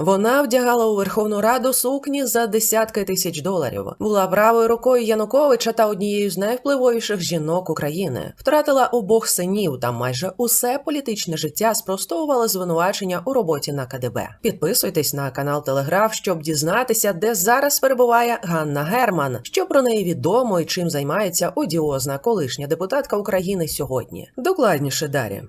Вона вдягала у Верховну Раду сукні за десятки тисяч доларів, була правою рукою Януковича та однією з найвпливовіших жінок України. Втратила обох синів та майже усе політичне життя спростовувала звинувачення у роботі на КДБ. Підписуйтесь на канал Телеграф, щоб дізнатися, де зараз перебуває Ганна Герман, що про неї відомо і чим займається одіозна колишня депутатка України сьогодні. Докладніше далі.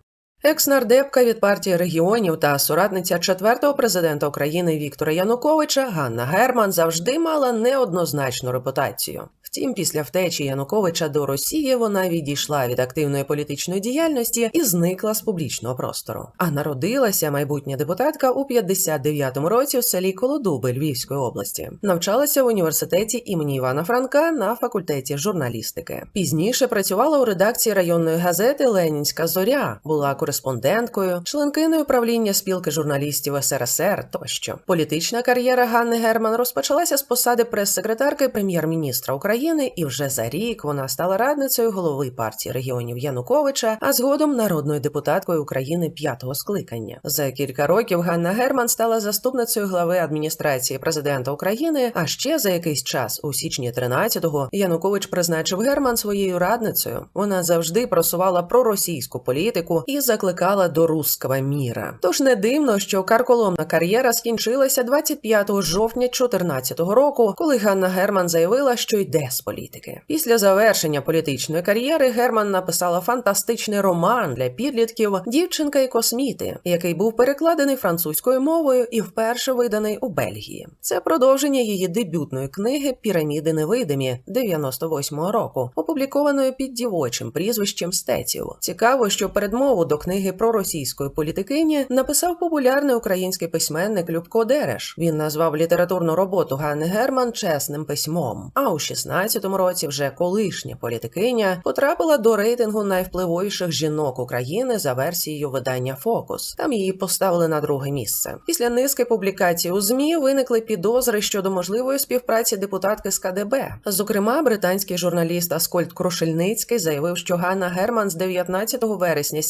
Екс-нардепка від партії регіонів та соратниця четвертого президента України Віктора Януковича Ганна Герман завжди мала неоднозначну репутацію. Втім, після втечі Януковича до Росії вона відійшла від активної політичної діяльності і зникла з публічного простору. А народилася майбутня депутатка у 59-му році в селі Колодуби Львівської області. Навчалася в університеті імені Івана Франка на факультеті журналістики. Пізніше працювала у редакції районної газети Ленінська зоря, була кореспонденткою, членкиною правління спілки журналістів СРСР тощо. Політична кар'єра Ганни Герман розпочалася з посади прес-секретарки прем'єр-міністра України, і вже за рік вона стала радницею голови партії регіонів Януковича, а згодом народною депутаткою України п'ятого скликання. За кілька років Ганна Герман стала заступницею глави адміністрації президента України. А ще за якийсь час, у січні 13-го, Янукович призначив Герман своєю радницею. Вона завжди просувала проросійську політику і закликала до руского міра. Тож не дивно, що карколомна кар'єра скінчилася 25 жовтня 2014 року, коли Ганна Герман заявила, що йде з політики. Після завершення політичної кар'єри Герман написала фантастичний роман для підлітків Дівчинка і косміти, який був перекладений французькою мовою і вперше виданий у Бельгії. Це продовження її дебютної книги Піраміди невидимі 98-го року, опублікованої під дівочим прізвищем Стеців. Цікаво, що передмову до книги про російської політикині написав популярний український письменник Любко Дереш. Він назвав літературну роботу Ганни Герман чесним письмом. А у 16-му році вже колишня політикиня потрапила до рейтингу найвпливовіших жінок України за версією видання Фокус. Там її поставили на друге місце. Після низки публікацій у змі виникли підозри щодо можливої співпраці депутатки з КДБ. Зокрема, британський журналіст Аскольд Крушельницький заявив, що Ганна Герман з 19 вересня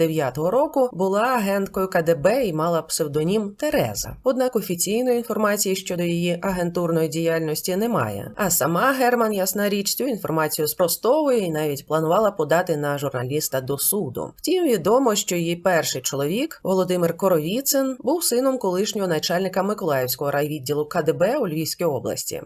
79-го року була агенткою КДБ і мала псевдонім Тереза. Однак офіційної інформації щодо її агентурної діяльності немає. А сама Герман, ясна річ, цю інформацію спростовує і навіть планувала подати на журналіста до суду. Втім, відомо, що її перший чоловік Володимир Коровіцин був сином колишнього начальника Миколаївського райвідділу КДБ у Львівській області.